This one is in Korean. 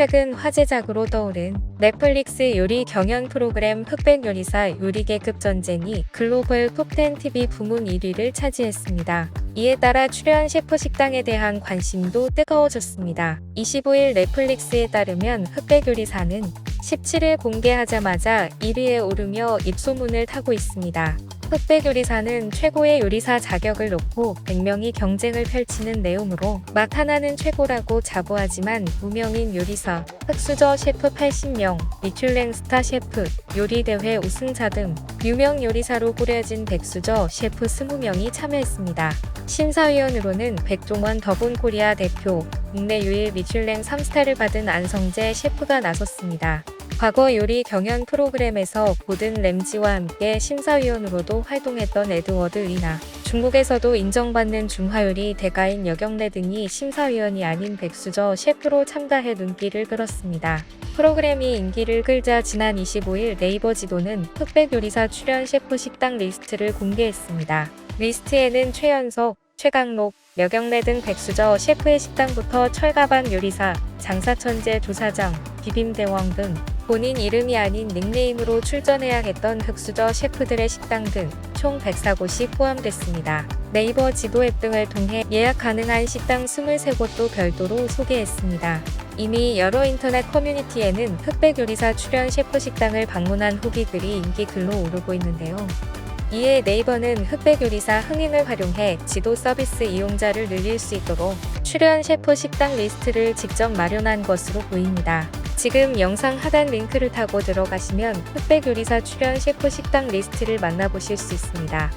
최근 화제작으로 떠오른 넷플릭스 요리 경연 프로그램 흑백 요리사 요리계급 전쟁이 글로벌 톱10 TV 부문 1위를 차지했습니다. 이에 따라 출연 셰프 식당에 대한 관심도 뜨거워졌습니다. 25일 넷플릭스에 따르면 흑백 요리사는 17일 공개하자마자 1위에 오르며 입소문을 타고 있습니다. 흑백 요리사는 최고의 요리사 자격을 놓고 100명이 경쟁을 펼치는 내용으로 맛 하나는 최고라고 자부하지만 무명인 요리사, 흑수저 셰프 80명, 미슐랭 스타 셰프, 요리대회 우승자 등 유명 요리사로 꾸려진 백수저 셰프 20명이 참여했습니다. 심사위원으로는 백종원 더본코리아 대표, 국내 유일 미슐랭 3스타를 받은 안성재 셰프가 나섰습니다. 과거 요리 경연 프로그램에서 고든 램지와 함께 심사위원으로도 활동했던 에드워드 리나, 중국에서도 인정받는 중화요리 대가인 여경래 등이 심사위원이 아닌 백수저 셰프로 참가해 눈길을 끌었습니다. 프로그램이 인기를 끌자 지난 25일 네이버 지도는 흑백 요리사 출연 셰프 식당 리스트를 공개했습니다. 리스트에는 최연석, 최강록, 여경래 등 백수저 셰프의 식당부터 철가방 요리사, 장사천재 조사장, 비빔대왕 등 본인 이름이 아닌 닉네임으로 출전해야겠던 흑수저 셰프들의 식당 등 총 104곳이 포함됐습니다. 네이버 지도 앱 등을 통해 예약 가능한 식당 23곳도 별도로 소개했습니다. 이미 여러 인터넷 커뮤니티에는 흑백 요리사 출연 셰프 식당을 방문한 후기들이 인기 글로 오르고 있는데요. 이에 네이버는 흑백 요리사 흥행을 활용해 지도 서비스 이용자를 늘릴 수 있도록 출연 셰프 식당 리스트를 직접 마련한 것으로 보입니다. 지금 영상 하단 링크를 타고 들어가시면 흑백 요리사 출연 셰프 식당 리스트를 만나보실 수 있습니다.